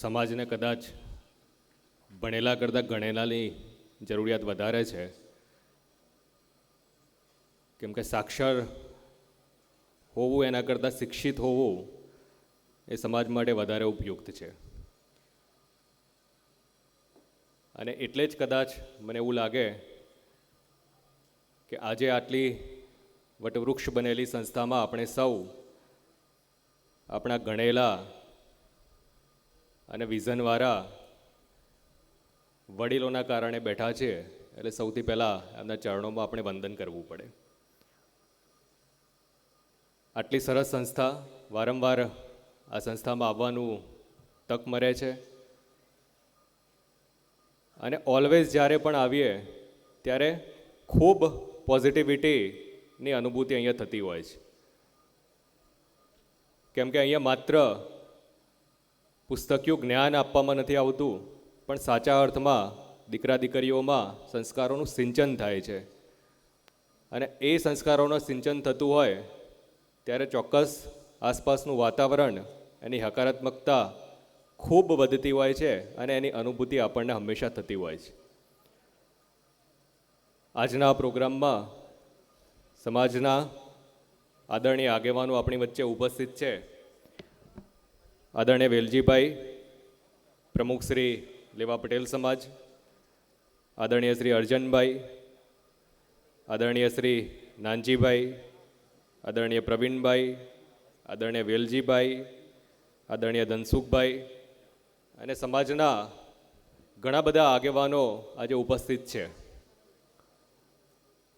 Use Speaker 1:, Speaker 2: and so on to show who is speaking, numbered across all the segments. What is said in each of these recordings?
Speaker 1: સમાજને કદાચ ભણેલા કરતાં ગણેલાની જરૂરિયાત વધારે છે. કેમ કે સાક્ષર હોવું, એના કરતાં શિક્ષિત હોવું એ સમાજ માટે વધારે ઉપયુક્ત છે. અને એટલે જ કદાચ મને એવું લાગે કે આજે આટલી વટવૃક્ષ બનેલી સંસ્થામાં આપણે સૌ, આપણા ગણેલા અને વિઝનવાળા વડીલોના કારણે બેઠા છે, એટલે સૌથી પહેલાં એમના ચરણોમાં આપણે વંદન કરવું પડે. આટલી સરસ સંસ્થા વારંવાર આ સંસ્થામાં આવવાનું તક મળે છે. અને ઓલવેઝ જ્યારે પણ આવીએ, ત્યારે ખૂબ પોઝિટિવિટીની અનુભૂતિ અહીંયા થતી હોય છે. કેમ કે અહીંયા માત્ર પુસ્તકીય જ્ઞાન આપવામાં નથી આવતું, પણ સાચા અર્થમાં દીકરા દીકરીઓમાં સંસ્કારોનું સિંચન થાય છે. અને એ સંસ્કારોનું સિંચન થતું હોય, ત્યારે ચોક્કસ આસપાસનું વાતાવરણ, એની હકારાત્મકતા ખૂબ વધતી હોય છે અને એની અનુભૂતિ આપણને હંમેશા થતી હોય છે. આજના પ્રોગ્રામમાં સમાજના આદરણીય આગેવાનો આપણી વચ્ચે ઉપસ્થિત છે. આદરણીય વેલજીભાઈ, પ્રમુખ શ્રી લેવા પટેલ સમાજ, આદરણીય શ્રી અર્જનભાઈ, આદરણીય શ્રી નાનજીભાઈ, આદરણીય પ્રવીણભાઈ, આદરણીય વેલજીભાઈ, આદરણીય ધનસુખભાઈ અને સમાજના ઘણા બધા આગેવાનો આજે ઉપસ્થિત છે.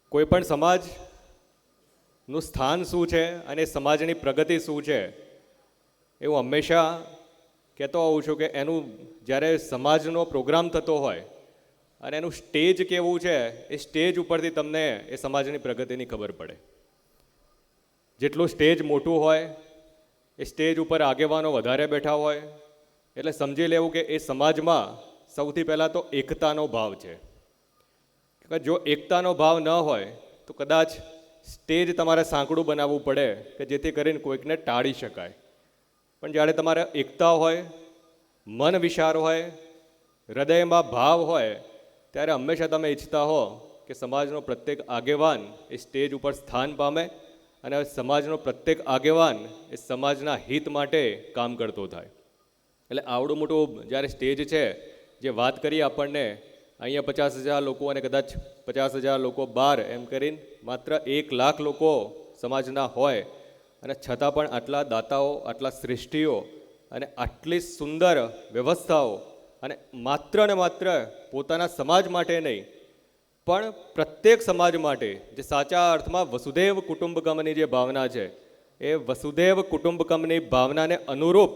Speaker 1: કોઈ પણ સમાજનું સ્થાન શું છે અને સમાજની પ્રગતિ શું છે એ હું હંમેશા કહેતો હોઉં છું કે એનું જ્યારે સમાજનો પ્રોગ્રામ થતો હોય અને એનું સ્ટેજ કેવું છે, એ સ્ટેજ ઉપરથી તમને એ સમાજની પ્રગતિની ખબર પડે. જેટલું સ્ટેજ મોટું હોય, એ સ્ટેજ ઉપર આગેવાનો વધારે બેઠા હોય, એટલે સમજી લેવું કે એ સમાજમાં સૌથી પહેલાં તો એકતાનો ભાવ છે. જો એકતાનો ભાવ ન હોય, તો કદાચ સ્ટેજ તમારે સાંકડું બનાવવું પડે કે જેથી કરીને કોઈકને ટાળી શકાય. પણ જ્યારે તમારે એકતા હોય, મન વિચાર હોય, હૃદયમાં ભાવ હોય, ત્યારે હંમેશા તમે ઈચ્છતા હો કે સમાજનો પ્રત્યેક આગેવાન એ સ્ટેજ ઉપર સ્થાન પામે અને સમાજનો પ્રત્યેક આગેવાન એ સમાજના હિત માટે કામ કરતો થાય. એટલે આવડું મોટું જ્યારે સ્ટેજ છે, જે વાત કરી આપણને, અહીંયા પચાસ હજાર લોકો અને કદાચ પચાસ હજાર લોકો બાર એમ કરીને માત્ર એક લાખ લોકો સમાજના હોય અને છતાં પણ આટલા દાતાઓ, આટલા શ્રેષ્ઠીઓ અને આટલી સુંદર વ્યવસ્થાઓ અને માત્ર ને માત્ર પોતાના સમાજ માટે નહીં, પણ પ્રત્યેક સમાજ માટે જે સાચા અર્થમાં વસુદેવ કુટુંબકમની જે ભાવના છે, એ વસુદેવ કુટુંબકમની ભાવનાને અનુરૂપ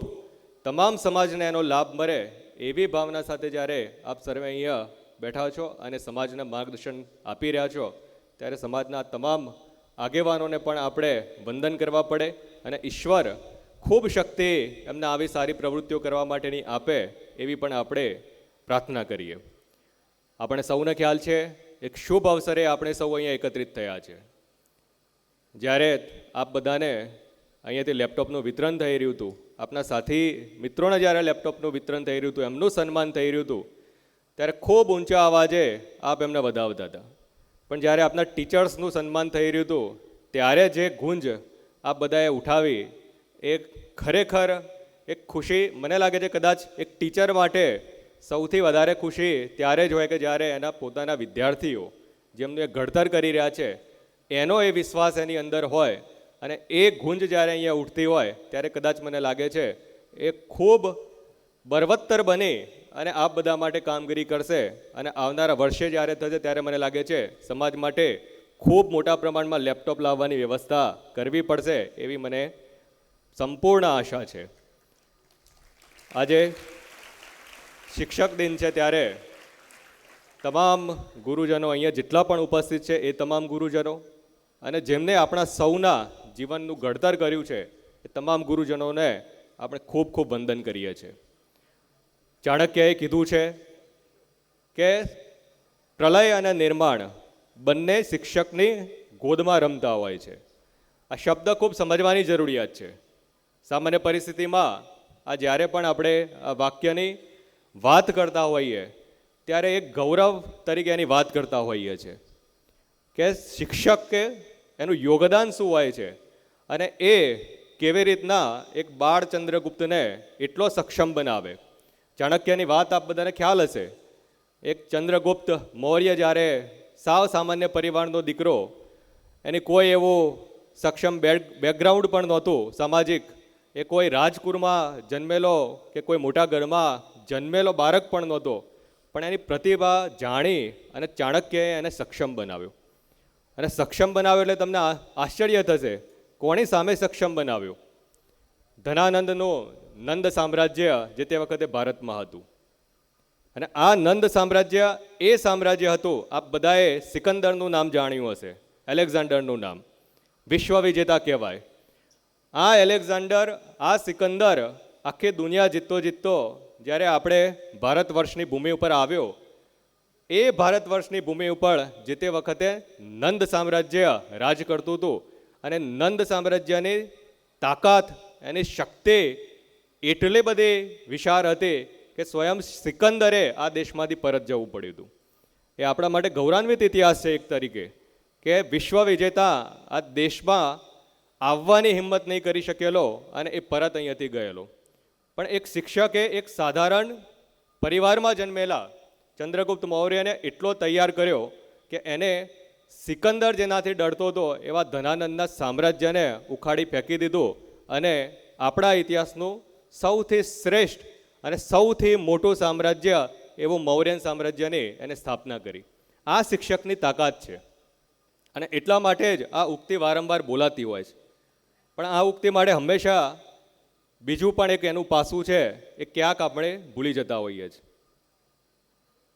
Speaker 1: તમામ સમાજને એનો લાભ મળે એવી ભાવના સાથે જ્યારે આપ સર્વે અહીંયા બેઠા છો અને સમાજને માર્ગદર્શન આપી રહ્યા છો, ત્યારે સમાજના તમામ આગેવાનોને પણ આપણે વંદન કરવા પડે અને ઈશ્વર ખૂબ શક્તિ એમને આવી સારી પ્રવૃત્તિઓ કરવા માટેની આપે એવી પણ આપણે પ્રાર્થના કરીએ. આપણે સૌને ખ્યાલ છે, એક શુભ અવસરે આપણે સૌ અહીંયા એકત્રિત થયા છે. જ્યારે આપ બધાને અહીંયાથી લેપટોપનું વિતરણ થઈ રહ્યું હતું, આપના સાથી મિત્રોને જ્યારે લેપટોપનું વિતરણ થઈ રહ્યું હતું, એમનું સન્માન થઈ રહ્યું હતું, ત્યારે ખૂબ ઊંચા અવાજે આપ એમને વધાવતા હતા. પણ જ્યારે આપના ટીચર્સનું સન્માન થઈ રહ્યું હતું, ત્યારે જે ગુંજ આ બધાએ ઉઠાવી, એ ખરેખર એક ખુશી, મને લાગે છે કદાચ એક ટીચર માટે સૌથી વધારે ખુશી ત્યારે જ હોય કે જ્યારે એના પોતાના વિદ્યાર્થીઓ જેમનું એ ઘડતર કરી રહ્યા છે, એનો એ વિશ્વાસ એની અંદર હોય અને એ ગુંજ જ્યારે અહીંયા ઉઠતી હોય, ત્યારે કદાચ મને લાગે છે, એ ખૂબ બરવત્તર બની અને આપ બધા માટે કામગીરી કરશે અને આવનારા વર્ષે જ્યારે થશે ત્યારે મને લાગે છે સમાજ માટે ખૂબ મોટા પ્રમાણમાં લેપટોપ લાવવાની વ્યવસ્થા કરવી પડશે એવી મને સંપૂર્ણ આશા છે. આજે શિક્ષક દિન છે ત્યારે તમામ ગુરુજનો અહીંયા જેટલા પણ ઉપસ્થિત છે એ તમામ ગુરુજનો અને જેમને આપણા સૌના જીવનનું ઘડતર કર્યું છે એ તમામ ગુરુજનોને આપણે ખૂબ ખૂબ વંદન કરીએ છીએ. ચાણક્યએ કીધું છે કે પ્રલય અને નિર્માણ બંને શિક્ષકની ગોદમાં રમતા હોય છે. આ શબ્દ ખૂબ સમજવાની જરૂરિયાત છે. સામાન્ય પરિસ્થિતિમાં આ જ્યારે પણ આપણે આ વાક્યની વાત કરતા હોઈએ, ત્યારે એક ગૌરવ તરીકે એની વાત કરતા હોઈએ છીએ કે શિક્ષક કે એનું યોગદાન શું હોય છે અને એ કેવી રીતના એક બાળ ચંદ્રગુપ્તને એટલો સક્ષમ બનાવે. ચાણક્યની વાત આપ બધાને ખ્યાલ હશે. એક ચંદ્રગુપ્ત મૌર્ય જ્યારે સાવ સામાન્ય પરિવારનો દીકરો, એની કોઈ એવું સક્ષમ બેક બેકગ્રાઉન્ડ પણ નહોતું, સામાજિક. એ કોઈ રાજકુરમાં જન્મેલો કે કોઈ મોટા ઘરમાં જન્મેલો બાળક પણ નહોતો. પણ એની પ્રતિભા જાણી અને ચાણક્યએ એને સક્ષમ બનાવ્યો. અને સક્ષમ બનાવ્યો એટલે તમને આશ્ચર્ય થશે. કોની સામે સક્ષમ બનાવ્યો? ધનાનંદનું નંદ સામ્રાજ્ય જે તે વખતે ભારતમાં હતું. અને આ નંદ સામ્રાજ્ય એ સામ્રાજ્ય હતું. આપ બધાએ સિકંદરનું નામ જાણ્યું હશે. એલેક્ઝાન્ડરનું નામ. વિશ્વ વિજેતા કહેવાય. આ એલેક્ઝાન્ડર, આ સિકંદર આખી દુનિયા જીતતો જીતતો જ્યારે આપણે ભારત વર્ષની ભૂમિ ઉપર આવ્યો, એ ભારત વર્ષની ભૂમિ ઉપર જે તે વખતે નંદ સામ્રાજ્ય રાજ કરતું હતું. અને નંદ સામ્રાજ્યની તાકાત, એની શક્તિ એટલી બધી વિશાળ હતી કે સ્વયં સિકંદરે આ દેશમાંથી પરત જવું પડ્યું હતું. એ આપણા માટે ગૌરવાન્વિત ઇતિહાસ છે એક તરીકે કે વિશ્વ વિજેતા આ દેશમાં આવવાની હિંમત નહીં કરી શકેલો અને એ પરત અહીંયાથી ગયેલો. પણ એક શિક્ષકે એક સાધારણ પરિવારમાં જન્મેલા ચંદ્રગુપ્ત મૌર્યને એટલો તૈયાર કર્યો કે એને સિકંદર જેનાથી ડરતો હતો એવા ધનાનંદના સામ્રાજ્યને ઉખાડી ફેંકી દીધું અને આપણા ઇતિહાસનું સૌથી શ્રેષ્ઠ અને સૌથી મોટું સામ્રાજ્ય એવું મૌર્યન સામ્રાજ્યની એને સ્થાપના કરી. આ શિક્ષકની તાકાત છે. અને એટલા માટે જ આ ઉક્તિ વારંવાર બોલાતી હોય છે. પણ આ ઉક્તિ માટે હંમેશા બીજું પણ એક એનું પાસું છે, એ ક્યાંક આપણે ભૂલી જતા હોઈએ છીએ.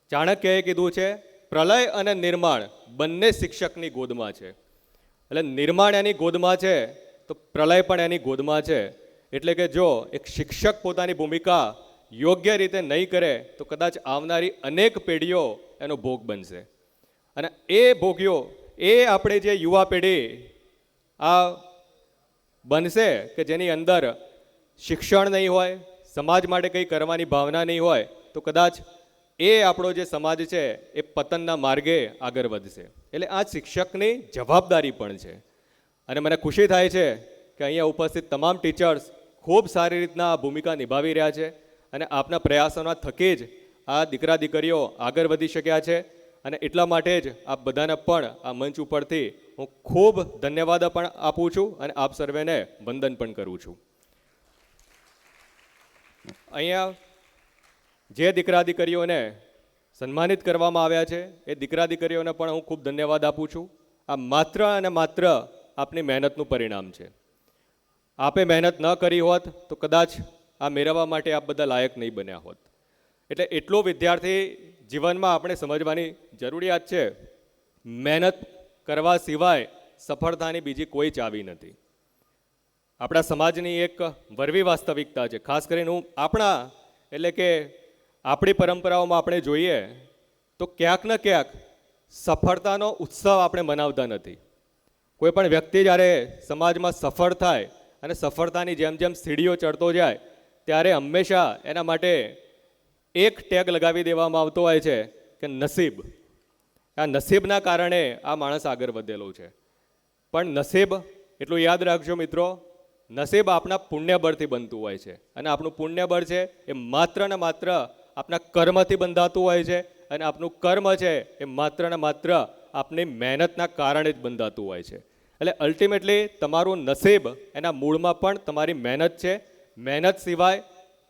Speaker 1: ચાણક્યએ કીધું છે, પ્રલય અને નિર્માણ બંને શિક્ષકની ગોદમાં છે. એટલે નિર્માણ એની ગોદમાં છે તો પ્રલય પણ એની ગોદમાં છે. એટલે કે જો એક શિક્ષક પોતાની ભૂમિકા યોગ્ય રીતે નહીં કરે, તો કદાચ આવનારી અનેક પેઢીઓ એનો ભોગ બનશે. અને એ ભોગ્યો એ આપણે જે યુવા પેઢી આ બનશે કે જેની અંદર શિક્ષણ નહીં હોય, સમાજ માટે કંઈ કરવાની ભાવના નહીં હોય, તો કદાચ એ આપણો જે સમાજ છે, એ પતનના માર્ગે આગળ વધશે. એટલે આ શિક્ષકની જવાબદારી પણ છે. અને મને ખુશી થાય છે કે અહીંયા ઉપસ્થિત તમામ ટીચર્સ ખૂબ સારી રીતના આ ભૂમિકા નિભાવી રહ્યા છે અને આપના પ્રયાસોના થકી જ આ દીકરા દીકરીઓ આગળ વધી શક્યા છે અને એટલા માટે જ આપ બધાને પણ આ મંચ ઉપરથી હું ખૂબ ધન્યવાદ પણ આપું છું અને આપ સર્વેને વંદન પણ કરું છું. અહીંયા જે દીકરા દીકરીઓને સન્માનિત કરવામાં આવ્યા છે, એ દીકરા દીકરીઓને પણ હું ખૂબ ધન્યવાદ આપું છું. આ માત્ર અને માત્ર આપની મહેનતનું પરિણામ છે. આપે મહેનત ન કરી હોત તો કદાચ આ મેળવવા માટે આપ બધા લાયક નહીં બન્યા હોત. એટલે એટલો વિદ્યાર્થી જીવનમાં આપણે સમજવાની જરૂરિયાત છે. મહેનત કરવા સિવાય સફળતાની બીજી કોઈ ચાવી નથી. આપણા સમાજની એક વરવી વાસ્તવિકતા છે. ખાસ કરીને હું આપણા, એટલે કે આપણી પરંપરાઓમાં આપણે જોઈએ તો ક્યાંક ને ક્યાંક સફળતાનો ઉત્સવ આપણે મનાવતા નથી. કોઈ પણ વ્યક્તિ જ્યારે સમાજમાં સફળ થાય અને સફળતાની જેમ જેમ સીડીઓ ચડતો જાય, ત્યારે હંમેશા એના માટે એક ટેગ લગાવી દેવામાં આવતો હોય છે કે નસીબ. આ નસીબના કારણે આ માણસ આગળ વધેલો છે. પણ નસીબ, એટલું યાદ રાખજો મિત્રો, નસીબ આપણા પુણ્યબળથી બનતું હોય છે. અને આપણું પુણ્યબળ છે એ માત્ર ને માત્ર આપણા કર્મથી બંધાતું હોય છે અને આપનું કર્મ છે એ માત્ર ને માત્ર આપની મહેનતના કારણે જ બંધાતું હોય છે. એટલે અલ્ટિમેટલી તમારું નસીબ એના મૂળમાં પણ તમારી મહેનત છે. મહેનત સિવાય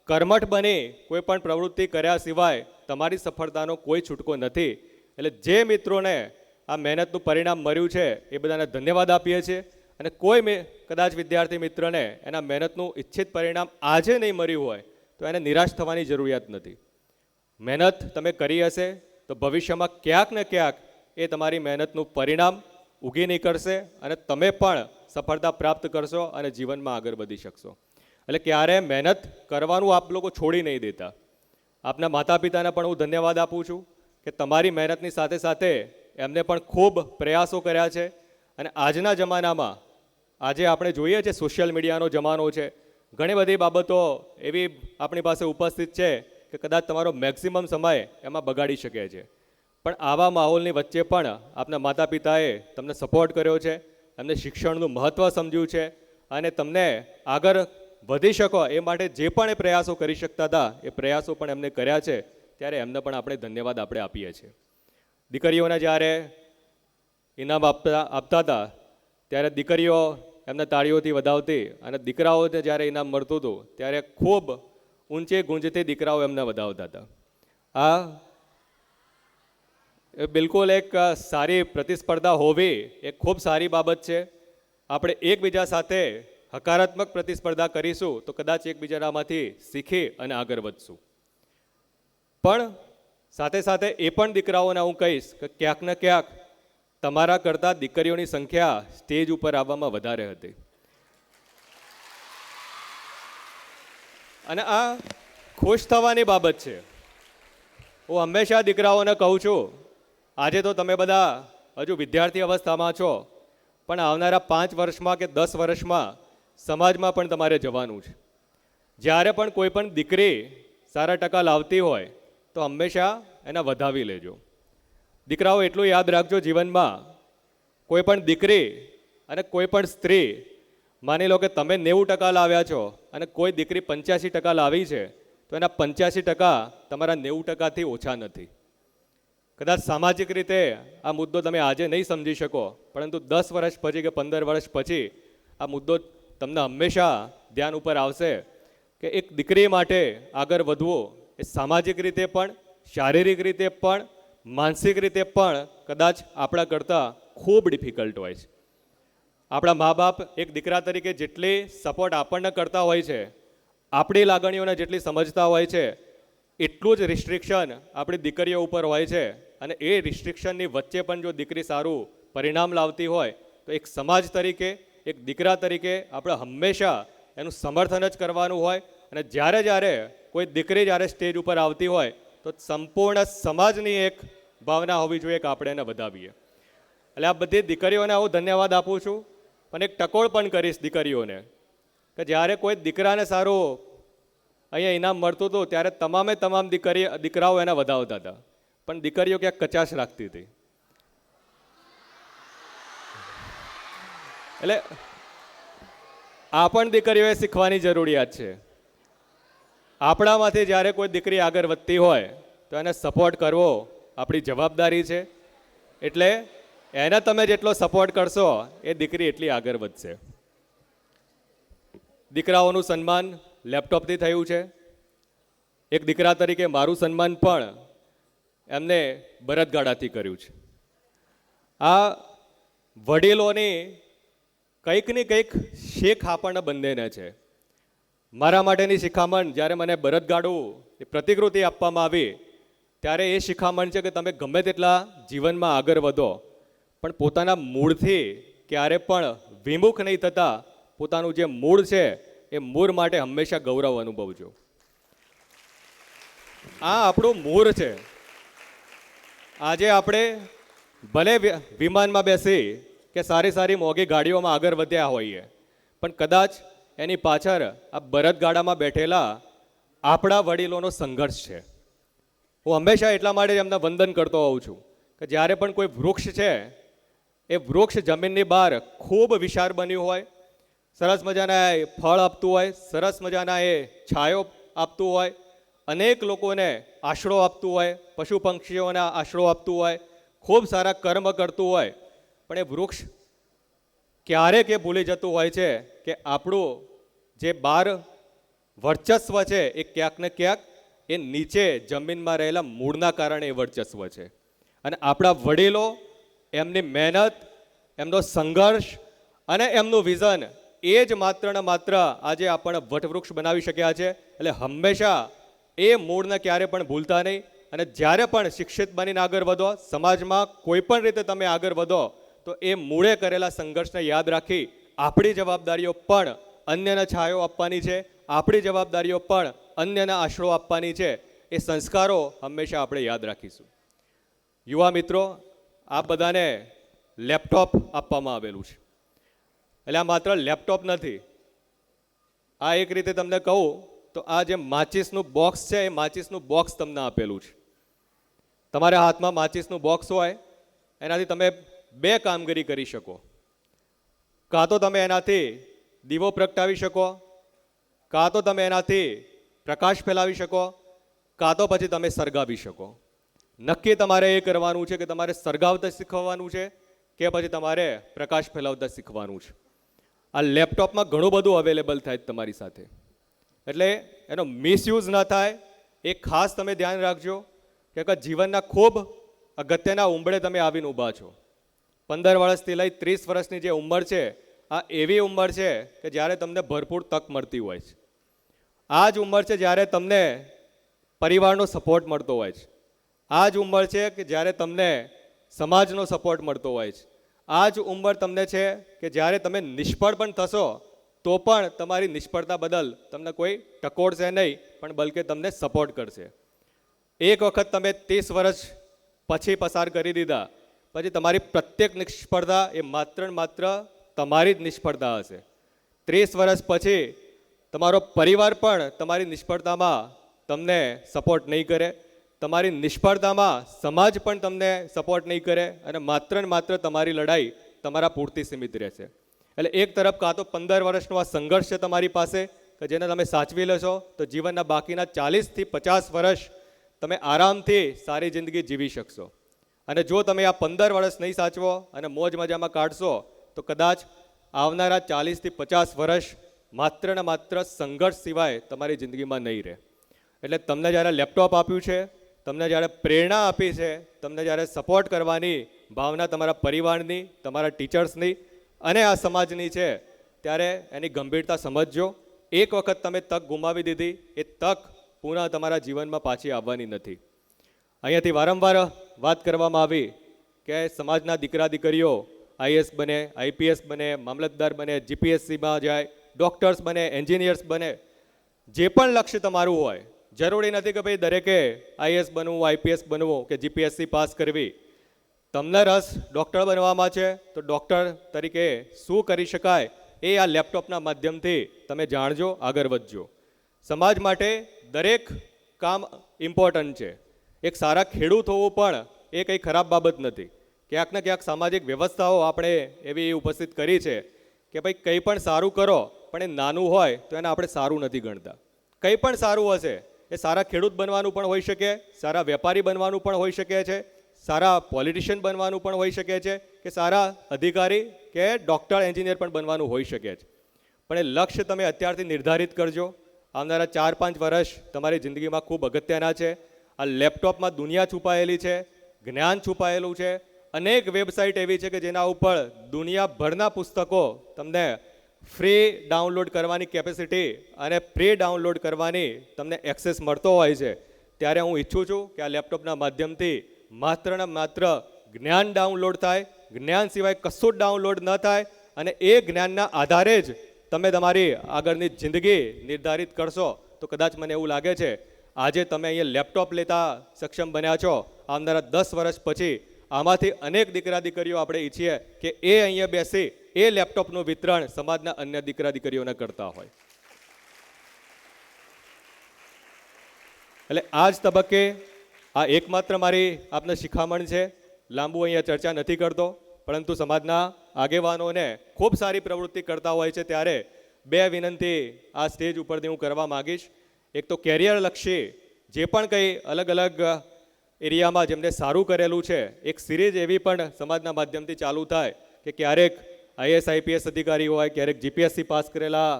Speaker 1: કર્મઠ બની કોઈ પણ પ્રવૃત્તિ કર્યા સિવાય તમારી સફળતાનો કોઈ છૂટકો નથી. એટલે જે મિત્રોને આ મહેનતનું પરિણામ મળ્યું છે, એ બધાને ધન્યવાદ આપીએ છીએ. અને કોઈ મે- કદાચ વિદ્યાર્થી મિત્રને એના મહેનતનું ઈચ્છિત પરિણામ આજે નહીં મળ્યું હોય, તો એને નિરાશ થવાની જરૂરિયાત નથી. મહેનત તમે કરી હશે, તો ભવિષ્યમાં ક્યાંક ને ક્યાંક એ તમારી મહેનતનું પરિણામ ઉગી નીકળશે અને તમે પણ સફળતા પ્રાપ્ત કરશો અને જીવનમાં આગળ વધી શકશો. એટલે ક્યારે મહેનત કરવાનું આપ લોકો છોડી નહીં દેતા. આપના માતા પિતાને પણ હું ધન્યવાદ આપું છું કે તમારી મહેનતની સાથે સાથે એમને પણ ખૂબ પ્રયાસો કર્યા છે અને આજના જમાનામાં આજે આપણે જોઈએ છે સોશિયલ મીડિયાનો જમાનો છે. ઘણી બધી બાબતો એવી આપણી પાસે ઉપસ્થિત છે કે કદાચ તમારો મેક્સિમમ સમય એમાં બગાડી શકે છે. પણ આવા માહોલની વચ્ચે પણ આપના માતા પિતાએ તમને સપોર્ટ કર્યો છે, એમને શિક્ષણનું મહત્ત્વ સમજ્યું છે અને તમને આગળ વધી શકો એ માટે જે પણ એ પ્રયાસો કરી શકતા હતા, એ પ્રયાસો પણ એમને કર્યા છે, ત્યારે એમને પણ આપણે ધન્યવાદ આપણે આપીએ છીએ. દીકરીઓને જ્યારે ઇનામ આપતા આપતા હતા, ત્યારે દીકરીઓ એમને તાળીઓથી વધાવતી અને દીકરાઓને જ્યારે ઇનામ મળતું હતું, ત્યારે ખૂબ ઊંચે ગુંજતી દીકરાઓ એમને વધાવતા હતા. આ બિલકુલ એક સારી પ્રતિસ્પર્ધા હોવી એ ખૂબ સારી બાબત છે. આપણે એકબીજા સાથે હકારાત્મક પ્રતિસ્પર્ધા કરીશું તો કદાચ એકબીજાનામાંથી શીખી અને આગળ વધશું. પણ સાથે સાથે એ પણ દીકરાઓને હું કહીશ કે ક્યાંક ને ક્યાંક તમારા કરતાં દીકરીઓની સંખ્યા સ્ટેજ ઉપર આવવામાં વધારે હતી. અને આ ખુશ થવાની બાબત છે. હું હંમેશા દીકરાઓને કહું છું આજે તો તમે બધા હજુ વિદ્યાર્થી અવસ્થામાં છો, પણ આવનારા પાંચ વર્ષમાં કે દસ વર્ષમાં સમાજમાં પણ તમારે જવાનું છે. જ્યારે પણ કોઈ પણ દીકરી સારા ટકા લાવતી હોય, તો હંમેશા એને વધાવી લેજો. દીકરાઓ, એટલું યાદ રાખજો જીવનમાં, કોઈ પણ દીકરી અને કોઈ પણ સ્ત્રી, માની લો કે તમે નેવું ટકા લાવ્યા છો અને કોઈ દીકરી પંચ્યાસી ટકા લાવી છે, તો એના પંચ્યાસી ટકા તમારા નેવું ટકાથી ઓછા નથી. કદાચ સામાજિક રીતે આ મુદ્દો તમે આજે નહીં સમજી શકો, પરંતુ દસ વર્ષ પછી કે પંદર વર્ષ પછી આ મુદ્દો તમને હંમેશા ધ્યાન ઉપર આવશે કે એક દીકરી માટે આગળ વધવું એ સામાજિક રીતે પણ, શારીરિક રીતે પણ, માનસિક રીતે પણ કદાચ આપણા કરતાં ખૂબ ડિફિકલ્ટ હોય છે. આપણા મા બાપ એક દીકરા તરીકે જેટલી સપોર્ટ આપણને કરતા હોય છે, આપણી લાગણીઓને જેટલી સમજતા હોય છે, એટલું જ રિસ્ટ્રિક્શન આપણી દીકરીઓ ઉપર હોય છે. અને એ રિસ્ટ્રિક્શનની વચ્ચે પણ જો દીકરી સારું પરિણામ લાવતી હોય, તો એક સમાજ તરીકે, એક દીકરા તરીકે આપણે હંમેશા એનું સમર્થન જ કરવાનું હોય અને જ્યારે જ્યારે કોઈ દીકરી જ્યારે સ્ટેજ ઉપર આવતી હોય, તો સંપૂર્ણ સમાજની એક ભાવના હોવી જોઈએ કે આપણે એને વધાવીએ. એટલે આ બધી દીકરીઓને હું ધન્યવાદ આપું છું, પણ એક ટકોળ પણ કરીશ દીકરીઓને કે જ્યારે કોઈ દીકરાને સારું અહીંયા ઇનામ મળતું હતું, ત્યારે તમામે તમામ દીકરી, દીકરાઓ એને વધાવતા હતા. પણ દીકરીઓ ક્યાંક કચાશ રાખતી હતી. એટલે આ પણ દીકરીઓએ શીખવાની જરૂરિયાત છે. આપણામાંથી જ્યારે કોઈ દીકરી આગળ વધતી હોય, તો એને સપોર્ટ કરવો આપણી જવાબદારી છે. એટલે એને તમે જેટલો સપોર્ટ કરશો, એ દીકરી એટલી આગળ વધશે. દીકરાઓનું સન્માન લેપટોપથી થયું છે. એક દીકરા તરીકે મારું સન્માન પણ એમને બરદગાડાથી કર્યું છે. આ વડીલોની કંઈક ને કંઈક શીખ આપણને બંનેને છે. મારા માટેની શિખામણ જ્યારે મને બરદગાડું એ પ્રતિકૃતિ આપવામાં આવી, ત્યારે એ શિખામણ છે કે તમે ગમે તેટલા જીવનમાં આગળ વધો, પણ પોતાના મૂળથી ક્યારે પણ વિમુખ નહીં થતા પોતાનું જે મૂળ છે, એ મૂળ માટે હંમેશા ગૌરવ અનુભવજો. આ આપણું મૂળ છે. આજે આપણે ભલે વિમાનમાં બેસી કે સારી સારી મોંઘી ગાડીઓમાં આગળ વધ્યા હોઈએ, પણ કદાચ એની પાછળ આ બળદગાડામાં બેઠેલા આપણા વડીલોનો સંઘર્ષ છે. હું હંમેશા એટલા માટે એમને વંદન કરતો હોઉં છું કે જ્યારે પણ કોઈ વૃક્ષ છે, એ વૃક્ષ જમીનની બહાર ખૂબ વિશાળ બન્યું હોય, સરસ મજાના એ ફળ આપતું હોય, સરસ મજાના એ છાયો આપતું હોય અનેક લોકોને આશરો આપતું હોય, પશુ પંક્ષીઓને આશરો આપતું હોય, ખૂબ સારા કર્મ કરતું હોય. પણ એ વૃક્ષ ક્યારેક એ ભૂલી જતું હોય છે કે આપણું જે બાર વર્ચસ્વ છે એ ક્યાંક ને ક્યાંક એ નીચે જમીનમાં રહેલા મૂળના કારણે એ વર્ચસ્વ છે. અને આપણા વડીલો એમની મહેનત, એમનો સંઘર્ષ અને એમનું વિઝન એ જ માત્ર ને માત્ર આજે આપણને વટવૃક્ષ બનાવી શક્યા છે. એટલે હંમેશા એ મૂળને ક્યારે પણ ભૂલતા નહીં. અને જ્યારે પણ શિક્ષિત બનીને આગળ વધો, સમાજમાં કોઈ પણ રીતે તમે આગળ વધો, તો એ મૂળે કરેલા સંઘર્ષને યાદ રાખી આપણી જવાબદારીઓ પણ અન્યને છાયો આપવાની છે, આપણી જવાબદારીઓ પણ અન્યને આશરો આપવાની છે. એ સંસ્કારો હંમેશા આપણે યાદ રાખીશું. યુવા મિત્રો, આ બધાને લેપટોપ આપવામાં આવેલું છે. એટલે આ માત્ર લેપટોપ નથી. આ એક રીતે તમને કહું તો આ જે માચિસનું બોક્સ છે, એ માચિસનું બોક્સ તમને આપેલું છે. તમારા હાથમાં માચિસનું બોક્સ હોય, એનાથી તમે બે કામગીરી કરી શકો. કાં તો તમે એનાથી દીવો પ્રગટાવી શકો, કાં તો તમે એનાથી પ્રકાશ ફેલાવી શકો, કાં તો પછી તમે સળગાવી શકો. નક્કી તમારે એ કરવાનું છે કે તમારે સળગાવતા શીખવવાનું છે કે પછી તમારે પ્રકાશ ફેલાવતા શીખવાનું છે. આ લેપટોપમાં ઘણું બધું અવેલેબલ થાય તમારી સાથે. એટલે એનો મિસયુઝ ન થાય. એ ખાસ તમે ધ્યાન રાખજો કે જીવનના ખૂબ અગત્યના ઉંબળે તમે આવીને ઊભા છો. પંદર વર્ષથી લઈ ત્રીસ વર્ષની જે ઉંમર છે, આ એવી ઉંમર છે કે જ્યારે તમને ભરપૂર તક મળતી હોય છે. આ જ ઉંમર છે જ્યારે તમને પરિવારનો સપોર્ટ મળતો હોય છે. આ જ ઉંમર છે કે જ્યારે તમને સમાજનો સપોર્ટ મળતો હોય છે. આ જ ઉંમર તમને છે કે જ્યારે તમે નિષ્ફળ પણ થશો તો પણ તમારી નિષ્ફળતા બદલ તમને કોઈ ટકોડશે નહીં, પણ બલકે તમને સપોર્ટ કરશે. એક વખત તમે ત્રીસ વર્ષ પછી પસાર કરી દીધા, પછી તમારી પ્રત્યેક નિષ્ફળતા એ માત્ર ને માત્ર તમારી જ નિષ્ફળતા હશે. ત્રીસ વર્ષ પછી તમારો પરિવાર પણ તમારી નિષ્ફળતામાં તમને સપોર્ટ નહીં કરે, તમારી નિષ્ફળતામાં સમાજ પણ તમને સપોર્ટ નહીં કરે અને માત્ર ને માત્ર તમારી લડાઈ તમારા પૂરતી સીમિત રહેશે. એટલે એક તરફ કાં તો પંદર વર્ષનો આ સંઘર્ષ છે તમારી પાસે, કે જેને તમે સાચવી લેશો, તો જીવનના બાકીના ચાલીસથી પચાસ વર્ષ તમે આરામથી સારી જિંદગી જીવી શકશો. અને જો તમે આ પંદર વર્ષ નહીં સાચવો અને મોજ મજામાં કાઢશો, તો કદાચ આવનારા ચાલીસથી પચાસ વર્ષ માત્ર ને માત્ર સંઘર્ષ સિવાય તમારી જિંદગીમાં નહીં રહે. એટલે તમને જ્યારે લેપટોપ આપ્યું છે, તમને જ્યારે પ્રેરણા આપી છે, તમને જ્યારે સપોર્ટ કરવાની ભાવના તમારા પરિવારની, તમારા ટીચર્સની અને આ સમાજની છે, ત્યારે એની ગંભીરતા સમજજો. એક વખત તમે તક ગુમાવી દીધી, એ તક પુનઃ તમારા જીવનમાં પાછી આવવાની નથી. અહીંયાથી વારંવાર વાત કરવામાં આવી કે સમાજના દીકરા દીકરીઓ, આઈએસ બને, આઈપીએસ બને, મામલતદાર બને, જીપીએસસીમાં જાય, ડૉક્ટર્સ બને, એન્જિનિયર્સ બને, જે પણ લક્ષ્ય તમારું હોય, જરૂરી નથી કે ભાઈ દરેકે આઈએસ બનવું, આઈપીએસ બનવું કે જીપીએસસી પાસ કરવી. તમને રસ ડૉક્ટર બનવામાં છે, તો ડૉક્ટર તરીકે શું કરી શકાય એ આ લેપટોપના માધ્યમથી તમે જાણજો, આગળ વધજો. સમાજ માટે દરેક કામ ઇમ્પોર્ટન્ટ છે. એક સારા ખેડૂત હોવું પણ એ કંઈ ખરાબ બાબત નથી. ક્યાંક ને ક્યાંક સામાજિક વ્યવસ્થાઓ આપણે એવી ઉપસ્થિત કરી છે કે ભાઈ કંઈ પણ સારું કરો, પણ એ નાનું હોય તો એને આપણે સારું નથી ગણતા. કંઈ પણ સારું હશે, એ સારા ખેડૂત બનવાનું પણ હોઈ શકે, સારા વેપારી બનવાનું પણ હોઈ શકે છે સારા પોલિટિશિયન બનવાનું પણ હોઈ શકે છે કે સારા અધિકારી કે ડૉક્ટર એન્જિનિયર પણ બનવાનું હોઈ શકે છે. પણ એ લક્ષ્ય તમે અત્યારથી નિર્ધારિત કરજો. આવનારા ચાર પાંચ વર્ષ તમારી જિંદગીમાં ખૂબ અગત્યના છે. આ લેપટોપમાં દુનિયા છુપાયેલી છે, જ્ઞાન છુપાયેલું છે. અનેક વેબસાઇટ એવી છે કે જેના ઉપર દુનિયાભરના પુસ્તકો તમને ફ્રી ડાઉનલોડ કરવાની કેપેસિટી અને ફ્રી ડાઉનલોડ કરવાની તમને એક્સેસ મળતો હોય છે. ત્યારે હું ઈચ્છું છું કે આ લેપટોપના માધ્યમથી માત્ર ને માત્ર જ્ઞાન ડાઉનલોડ થાય, જ્ઞાન સિવાય કશું જ ડાઉનલોડ ન થાય અને એ જ્ઞાનના આધારે જ તમે તમારી આગળની જિંદગી નિર્ધારિત કરશો. તો કદાચ મને એવું લાગે છે, આજે તમે અહીંયા લેપટોપ લેતા સક્ષમ બન્યા છો. આવનારા દસ વર્ષ પછી આમાંથી અનેક દીકરા દીકરીઓ આપણે ઈચ્છીએ કે એ અહીંયા બેસી એ લેપટોપનું વિતરણ સમાજના અન્ય દીકરા દીકરીઓને કરતા હોય. એટલે આ જ તબક્કે આ એકમાત્ર મારી આપને શિખામણ છે. લાંબુ અહીંયા ચર્ચા નથી કરતો, પરંતુ સમાજના આગેવાનોને ખૂબ સારી પ્રવૃત્તિ કરતા હોય છે ત્યારે બે વિનંતી આ સ્ટેજ ઉપરથી હું કરવા માગીશ. એક તો કેરિયર લક્ષી જે પણ કંઈ અલગ અલગ એરિયામાં જેમને સારું કરેલું છે, એક સિરીઝ એવી પણ સમાજના માધ્યમથી ચાલુ થાય કે ક્યારેક આઈએસ, આઈપીએસ અધિકારી હોય, ક્યારેક જીપીએસસી પાસ કરેલા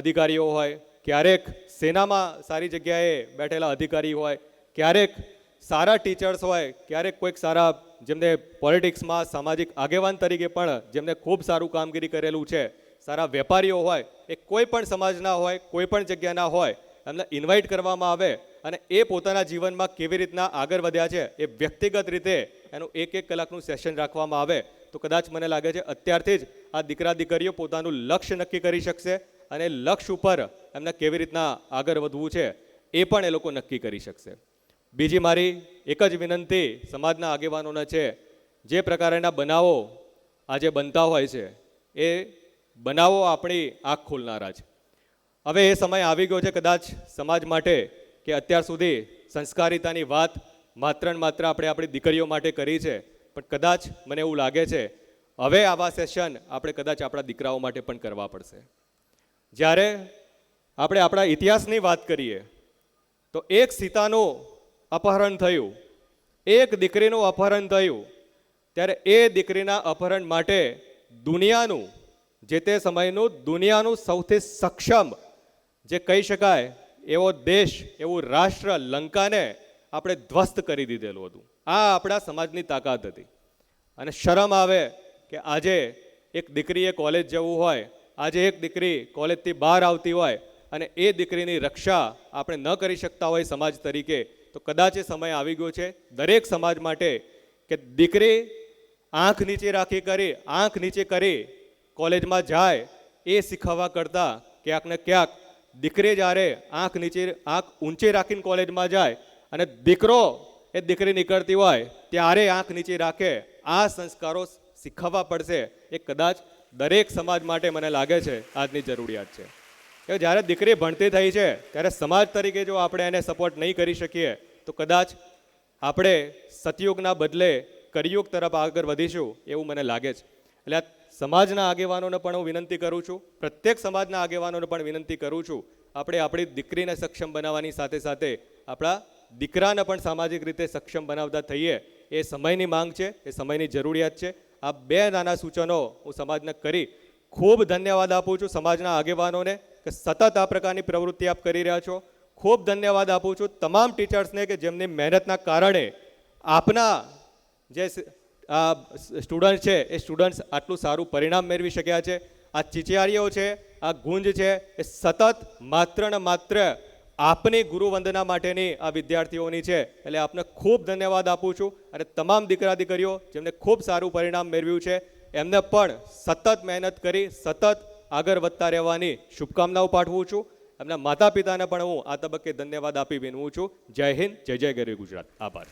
Speaker 1: અધિકારીઓ હોય, ક્યારેક સેનામાં સારી જગ્યાએ બેઠેલા અધિકારી હોય ક્યારેક સારા ટીચર્સ હોય, ક્યારેક કોઈક સારા જેમને પોલિટિક્સમાં સામાજિક આગેવાન તરીકે પણ જેમને ખૂબ સારું કામગીરી કરેલું છે, સારા વેપારીઓ હોય, એ કોઈ પણ સમાજના હોય, કોઈ પણ જગ્યાના હોય, એમને ઇન્વાઇટ કરવામાં આવે અને એ પોતાના જીવનમાં કેવી રીતના આગળ વધ્યા છે, એ વ્યક્તિગત રીતે એનું એક એક કલાકનું સેશન રાખવામાં આવે. તો કદાચ મને લાગે છે અત્યારથી જ આ દીકરા દીકરીઓ પોતાનું લક્ષ્ય નક્કી કરી શકશે અને લક્ષ્ય ઉપર એમને કેવી રીતના આગળ વધવું છે, એ પણ એ લોકો નક્કી કરી શકશે. બીજી મારી એક જ વિનંતી સમાજના આગેવાનોને છે, જે પ્રકારના બનાવો આજે બનતા હોય છે, એ બનાવો આપણી આંખ ખોલનારા છે. હવે એ સમય આવી ગયો છે કદાચ સમાજ માટે કે અત્યાર સુધી સંસ્કારિતાની વાત માત્ર ને માત્ર આપણે આપણી દીકરીઓ માટે કરી છે, પણ કદાચ મને એવું લાગે છે, હવે આવા સેશન આપણે કદાચ આપણા દીકરાઓ માટે પણ કરવા પડશે. જ્યારે આપણે આપણા ઇતિહાસની વાત કરીએ, તો એક સીતાનું અપહરણ થયું. એક દીકરીનું અપહરણ થયું. ત્યારે એ દીકરીના અપહરણ માટે દુનિયાનું, જે તે સમયનું દુનિયાનું સૌથી સક્ષમ, જે કહી શકાય, એવો દેશ, એવું રાષ્ટ્ર લંકાને આપણે ધ્વસ્ત કરી દીધેલું હતું. આ આપણા સમાજની તાકાત હતી. અને શરમ આવે કે આજે એક દીકરીએ કોલેજ જવું હોય, આજે એક દીકરી કોલેજથી બહાર આવતી હોય, અને એ દીકરીની રક્ષા આપણે ન કરી શકતા હોય સમાજ તરીકે તો કદાચ એ સમય આવી ગયો છે. દરેક સમાજ માટે કે દીકરી આંખ નીચે રાખી કરી, આંખ નીચે કરી કોલેજમાં જાય, એ શીખવવા કરતાં ક્યાંક ને ક્યાંક દીકરી જ્યારે આંખ નીચે, આંખ ઊંચે રાખીને કોલેજમાં જાય અને દીકરો એ દીકરી નીકળતી હોય, ત્યારે આંખ નીચે રાખે, આ સંસ્કારો શીખવવા પડશે. એ કદાચ દરેક સમાજ માટે મને લાગે છે આજની જરૂરિયાત છે. કે જ્યારે દીકરી ભણતી થઈ છે, ત્યારે સમાજ તરીકે જો આપણે એને સપોર્ટ નહીં કરી શકીએ, તો કદાચ આપણે સતયુગના બદલે કરિયુગ તરફ આગળ વધીશું એવું મને લાગે છે. એટલે સમાજના આગેવાનોને પણ હું વિનંતી કરું છું, પ્રત્યેક સમાજના આગેવાનોને પણ વિનંતી કરું છું, આપણે આપણી દીકરીને સક્ષમ બનાવવાની સાથે સાથે આપણા દીકરાને પણ સામાજિક રીતે સક્ષમ બનાવતા થઈએ, એ સમયની માંગ છે, એ સમયની જરૂરિયાત છે. આ બે નાના સૂચનો હું સમાજને કરી ખૂબ ધન્યવાદ આપું છું સમાજના આગેવાનોને કે સતત આ પ્રકારની પ્રવૃત્તિ આપ કરી રહ્યા છો. ખૂબ ધન્યવાદ આપું છું તમામ ટીચર્સને કે જેમની મહેનતના કારણે આપના જે સ્ટુડન્ટ છે, એ સ્ટુડન્ટ્સ આટલું સારું પરિણામ મેળવી શક્યા છે. આ ચિચિયારીઓ છે, આ ગુંજ છે, એ સતત માત્ર ને માત્ર આપની ગુરુવંદના માટેની આ વિદ્યાર્થીઓની છે. એટલે આપને ખૂબ ધન્યવાદ આપું છું. અને તમામ દીકરા દીકરીઓ જેમને ખૂબ સારું પરિણામ મેળવ્યું છે, એમને પણ સતત મહેનત કરી, સતત આગળ વધતા રહેવાની શુભકામનાઓ પાઠવું છું. એમના માતા પિતાને પણ હું આ તબક્કે ધન્યવાદ આપી વિનવું છું. જય હિન્દ, જય જય ગરી ગુજરાત. આભાર.